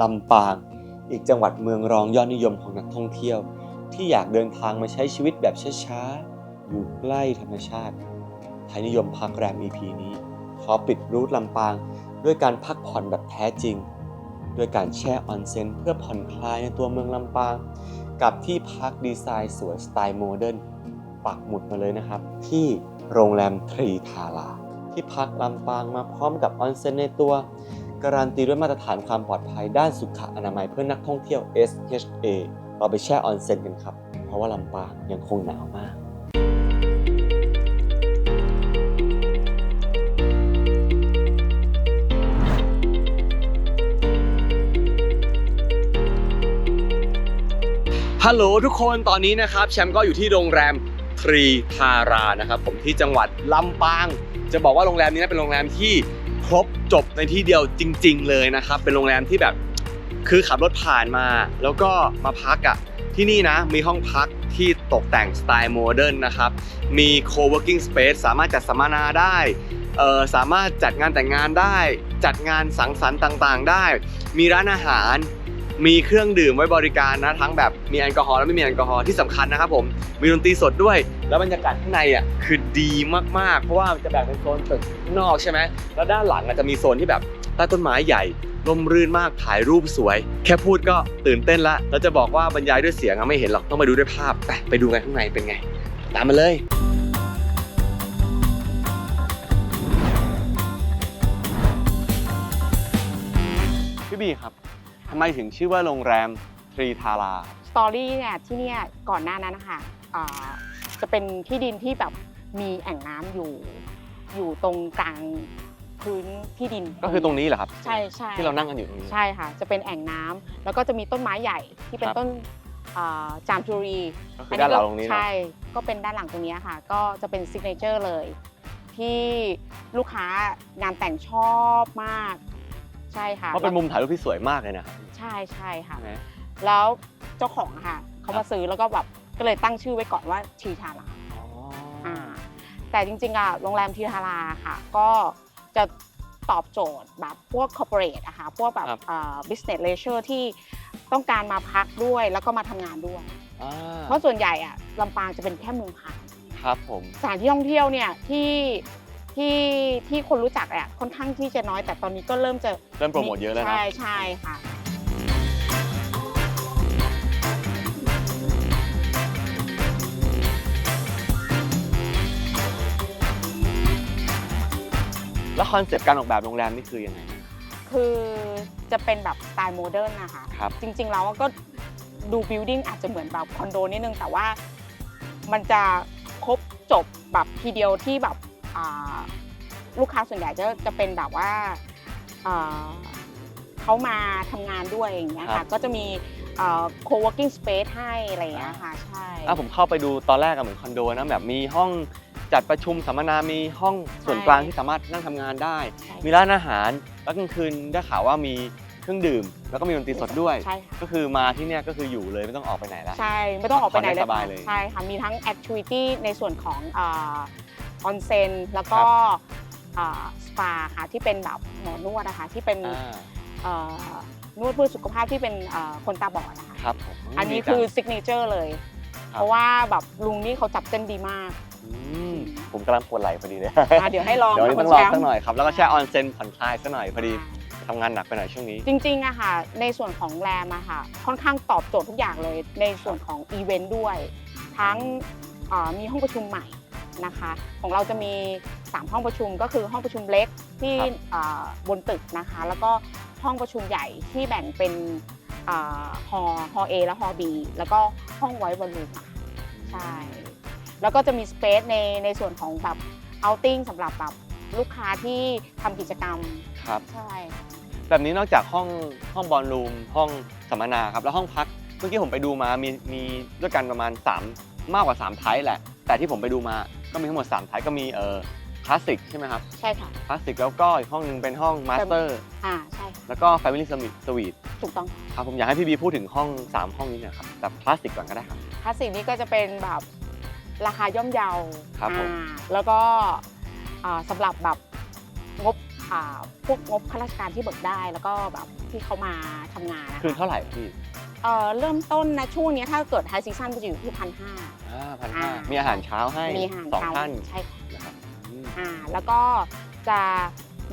ลำปาง อีกจังหวัดเมืองรองยอดนิยมของนักท่องเที่ยว ที่อยากเดินทางมาใช้ชีวิตแบบช้าๆ อยู่ใกล้ธรรมชาติ ไทยนิยมพักแรม EP นี้ ขอปิดรูทลำปาง ด้วยการพักผ่อนแบบแท้จริง ด้วยการแช่ออนเซ็นเพื่อผ่อนคลายในตัวเมืองลำปาง กับที่พักดีไซน์สวยสไตล์โมเดิร์นปักหมุดมาเลยนะครับ ที่โรงแรมทรีทาราที่พักลำปางมาพร้อมกับออนเซ็นในตัว การันตีด้วยมาตรฐานความปลอดภัยด้านสุขอนามัยเพื่อนักท่องเที่ยว SHA เราไปแช่ออนเซ็นกันครับ เพราะว่าลำปางยังคงหนาวมากฮัลโหลทุกคนตอนนี้นะครับ แชมป์ก็อยู่ที่โรงแรม ทรีทารานะครับผมที่จังหวัดลำปาง จะบอกว่าโรงแรมนี้นะเป็นโรงแรมที่ครบจบในที่เดียวจริง ๆ เลยนะครับ เป็นโรงแรมที่แบบคือขับรถผ่านมา แล้วก็มาพักอะ่ะที่นี่นะมีห้องพักที่ตกแต่งสไตล์โมเดิร์นนะครับ มี co-working space สามารถจัดสัมมนาได้สามารถจัดงานแต่งงานได้ จัดงานสังสรรค์ต่างๆ ได้ มีร้านอาหาร มีเครื่องดื่มไว้บริการนะทั้งแบบมีแอลกอฮอล์และไม่มีแอลกอฮอล์ที่สำคัญนะครับผมมีดนตรีสดด้วย แล้วบรรยากาศข้างในอะคือดีมากๆ เพราะว่ามันจะแบ่งเป็นโซนตึกนอกใช่ไหมแล้วด้านหลังอาจจะมีโซนที่แบบใต้ต้นไม้ใหญ่ร่มรื่นมากถ่ายรูปสวย แค่พูดก็ตื่นเต้นละแล้วจะบอกว่าบรรยายด้วยเสียงอะไม่เห็นหรอกต้องมาดูด้วยภาพไปไปดูกันข้างในเป็นไง ตามมาเลยพี่บีครับ ทำไมถึงชื่อว่าโรงแรมทรีทารา สตอรี่เนี่ยที่เนี่ยก่อนหน้านั้นนะคะอ่าจะเป็นที่ดินที่แบบมีแอ่งน้ำอยู่ อยู่ตรงกลางพื้นที่ดินก็คือตรงนี้เหรอครับใช่ใช่ ที่เรานั่งกันอยู่ตรงนี้ ใช่ค่ะ จะเป็นแอ่งน้ำแล้วก็จะมีต้นไม้ใหญ่ที่เป็นครับ ต้นอ่าจามจุรีก็คือด้านหลังตรงนี้เนอะใช่ ก็เป็นด้านหลังตรงนี้ค่ะ ก็จะเป็นซิกเนเจอร์เลย ที่ลูกค้างานแต่งชอบมาก ใช่ค่ะเพราะเป็นมุมถ่ายรูปที่สวยมากเลยนะครับใช่ใช่ค่ะใช่ไหมแล้วเจ้าของอะค่ะเขาครัมาบซื้อแล้วก็แบบก็เลยตั้งชื่อไว้ก่อนว่าทีทาราอ๋อออ่าแต่จริงๆอะโรงแรมทีทาราค่ะ ก็จะตอบโจทย์แบบพวก corporate อะค่ะพวกแบบครับอ่า business leisure ที่ต้องการมาพักด้วยแล้วก็มาทำงานด้วยอ่าเพราะส่วนใหญ่อะลำปางจะเป็นแค่เมืองพักครับผมสถานที่ท่องเที่ยวเนี่ยที่ ที่ที่คนรู้จักอะค่อนข้างที่จะน้อย แต่ตอนนี้ก็เริ่มจะเริ่มโปรโมทเยอะแล้วนะ ใช่ใช่ค่ะ แล้วคอนเซปต์การออกแบบโรงแรมนี่คือยังไง คือจะเป็นแบบสไตล์โมเดิร์นนะคะ ครับ จริงๆแล้วก็ดูบิลดิ้งอาจจะเหมือนแบบคอนโดนิดนึง แต่ว่ามันจะครบจบแบบทีเดียวที่แบบอ่า ลูกค้าส่วนใหญ่จะจะเป็นแบบว่าอ่าเขามาทำงานด้วยอย่างเงี้ยครัค่ะบก็จะมีอ่า co-working space ให้อะไรอย่างเงี้ยค่ะใช่อะผมเข้าไปดูตอนแรกอะเหมือนคอนโดนะแบบมีห้องจัดประชุมสัมมนา มีห้องส่วนกลางที่สามารถนั่งทำงานได้ใช่มีร้านอาหาร แล้วกลางคืนได้ข่าวว่ามีเครื่องดื่ม แล้วก็มีดนตรีสดด้วยใช่ค่ะก็คือมาที่เนี่ยก็คืออยู่เลยไม่ต้องออกไปไหนแล้ว ใช่ ไม่ต้องออกไปไหนผ่อนได้เลยสบายค่ะเลย ใช่ค่ะ มีทั้งแอคทิวิตี้ในส่วนของ ออนเซ็นแล้วก็สปาค่ะที่เป็นแบบหมอนวดนะคะที่เป็นอ่าเอ่อนวดเพื่อสุขภาพที่เป็นเอ่อคนตาบอดนะคะครับผมอันนี้ดีจังคือซิกเนเจอร์เลยครับเพราะว่าแบบลุงนี่เขาจับเส้นดีมากมผมกำลังปวดไหล่พอดีเลยอะเดี๋ยวให้ลองเดี๋ยววันนี้ค่ะต้องลองคุณแชมป์สักหน่อยครับแล้วก็แช่ออนเซ็นผ่อนคลายสักหน่อยพอดีอ่าทำงานหนักไปหน่อยช่วงนี้ จริงๆอะค่ะ ในส่วนของแรมอะค่ะ ค่อนข้างตอบโจทย์ทุกอย่างเลย ในส่วนของอีเวนต์ด้วย ทั้งเอ่อมีห้องประชุมใหม่ นะคะ ของเราจะมี 3 ห้องประชุมก็คือห้องประชุมเล็กที่ครับเอ่อบนตึกนะคะ แล้วก็ห้องประชุมใหญ่ที่แบ่งเป็นฮอฮอเอและฮอบีแล้วก็ห้องไว้บอลลูมอะค่ะใช่ แล้วก็จะมีสเปซในในส่วนของแบบเอาติ้งสำหรับแบบลูกค้าที่ทำกิจกรรมครับใช่แบบนี้นอกจากห้องห้องบอลรูมห้องสัมมนาครับแล้วห้องพักเมื่อกี้ผมไปดูมามีมีด้วยกันประมาณ 3 มากกว่า3ไทป์แหละ แต่ที่ผมไปดูมา ก็มีทั้งหมด 3 ไทป์ก็มีเออคลาสสิกใช่ไหมครับใช่ค่ะ คลาสสิกแล้วก็อีกห้องหนึงเป็นห้องมาสเตอร์อ่าใช่ค่ะแล้วก็ Family Suite สวีทถูกต้องครับผมอยากให้พี่บีพูดถึงห้อง 3 ห้องนี้หน่อยครับแบบคลาสสิกก่อนก็ได้ครับ คลาสสิกนี่ก็จะเป็นแบบราคาย่อมเยาครับผม อ่าแล้วก็อ่าสำหรับแบบงบอ่าพวกงบข้าราชการที่เบิกได้ แล้วก็แบบที่เขามาทำงานนะคืนคะเท่าไหร่พี่เอ่อเริ่มต้นนะช่วงเนี้ยถ้าเกิดไฮซีซั่นก็จะอยู่ที่พันห้าอ่า พันห้าอ่ามี มีอาหารเช้าให้มีอาหารสองเช้าท่านใช่ค่ะนะครับอืมอ่าแล้วก็จะ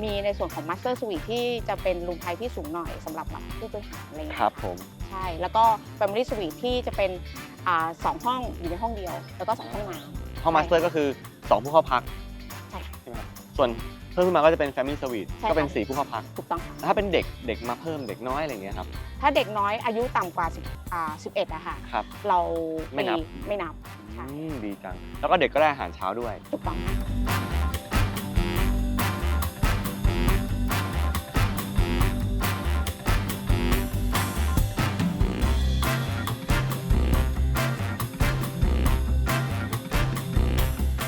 มีในส่วนของมาสเตอร์สวีทที่จะเป็นรูมไทยที่สูงหน่อยสำหรับแบบผู้บริหารอะไรเงี้ยครับผม ใช่ แล้วก็ Family Suite ที่จะเป็นอ่าสองห้องอยู่ในห้องเดียว แล้วก็สองห้องน้ห้องมาสเตอร์ก็คือ 2 ผู้เข้าพักใช่ค่ะใช่ไหมครับส่วนเพิ่มขึ้นมาก็จะเป็น Family Suite ใช่ค่ะ ก็เป็น 4 ผู้เข้าพักำถูกต้องค่ะแล้วถ้าเป็นเด็กเด็กมาเพิ่มเด็กน้อยอะไรอย่างเงี้ยครับ ถ้าเด็กน้อยอายุต่ำกว่า10อ่า11อะค่ะ ครับ เราไม่นับ ไม่นับ ใช่อืมดีจัง แล้วก็เด็กก็ได้อาหารเช้าด้วย ถูกต้องค่ะ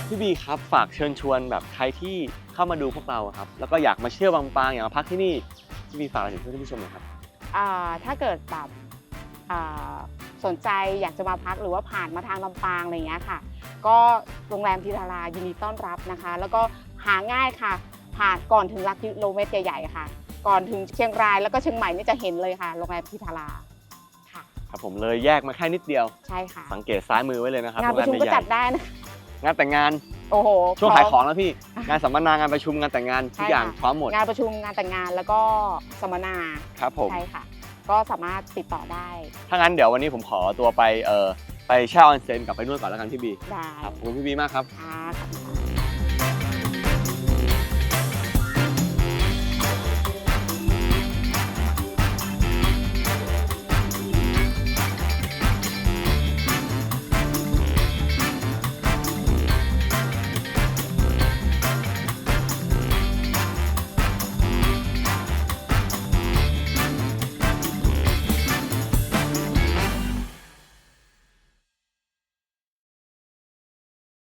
พี่บีครับฝากเชิญชวนแบบใครที่เข้ามาดูพวกเราอะครับ แล้วก็อยากมาเที่ยวบางปางอยากมาพักที่นี่พี่บีฝากอะไรถึงเพื่อนผู้ชมหน่อยครับ อ่าถ้าเกิดแบบอ่า สนใจอยากจะมาพักหรือว่าผ่านมาทางลำปางอะไรเงี้ยค่ะ ก็โรงแรมทีทารายินดีต้อนรับนะคะ แล้วก็หาง่ายค่ะ ผ่านก่อนถึงหลักกิโลเมตรใหญ่ๆค่ะ ก่อนถึงเชียงรายแล้วก็เชียงใหม่นี่จะเห็นเลยค่ะโรงแรมทีทาราค่ะครับผมเลยแยกมาแค่นิดเดียว ใช่ค่ะ สังเกตซ้ายมือไว้เลยนะครับงานประชุมโงแก็ใหญ่จัดได้นะงานแต่งงานโอ้โหช่วงพร้ขายมของแล้วพี่งานสัมมนางานประชุมงานแต่งงานทุกใช่อย่างค่ะพร้อมหมดงานประชุมงานแต่งงานแล้วก็สัมมนาครับผมใช่ค่ะ ก็สามารถติดต่อได้ ถ้างั้นเดี๋ยววันนี้ผมขอตัวไปเอ่อไปแช่ออนเซ็นกลับไปนวดก่อนแล้วกันพี่บีได้ครับขอบคุณพี่บีมากครับ ค่ะ